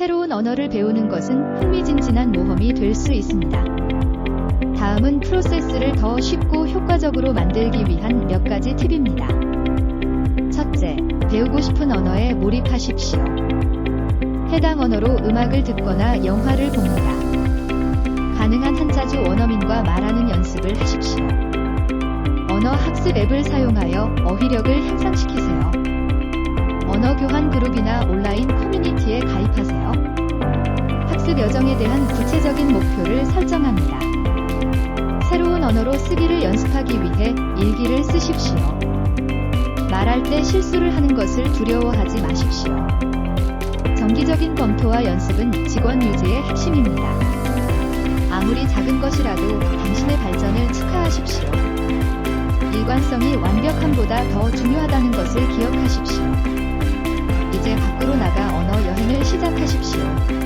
새로운 언어를 배우는 것은 흥미진진한 모험이 될 수 있습니다. 다음은 프로세스를 더 쉽고 효과적으로 만들기 위한 몇 가지 팁입니다. 첫째, 배우고 싶은 언어에 몰입하십시오. 해당 언어로 음악을 듣거나 영화를 봅니다. 가능한 한자주 원어민과 말하는 연습을 하십시오. 언어 학습 앱을 사용하여 어휘력을 향상시키세요. 언어 교환 그룹이나 온라인 학습 여정에 대한 구체적인 목표를 설정합니다. 새로운 언어로 쓰기를 연습하기 위해 일기를 쓰십시오. 말할 때 실수를 하는 것을 두려워하지 마십시오. 정기적인 검토와 연습은 직원 유지의 핵심입니다. 아무리 작은 것이라도 당신의 발전을 축하하십시오. 일관성이 완벽함보다 더 중요하다는 것을 기억하십시오. 이제 밖으로 나가 언어 여행을 시작하십시오.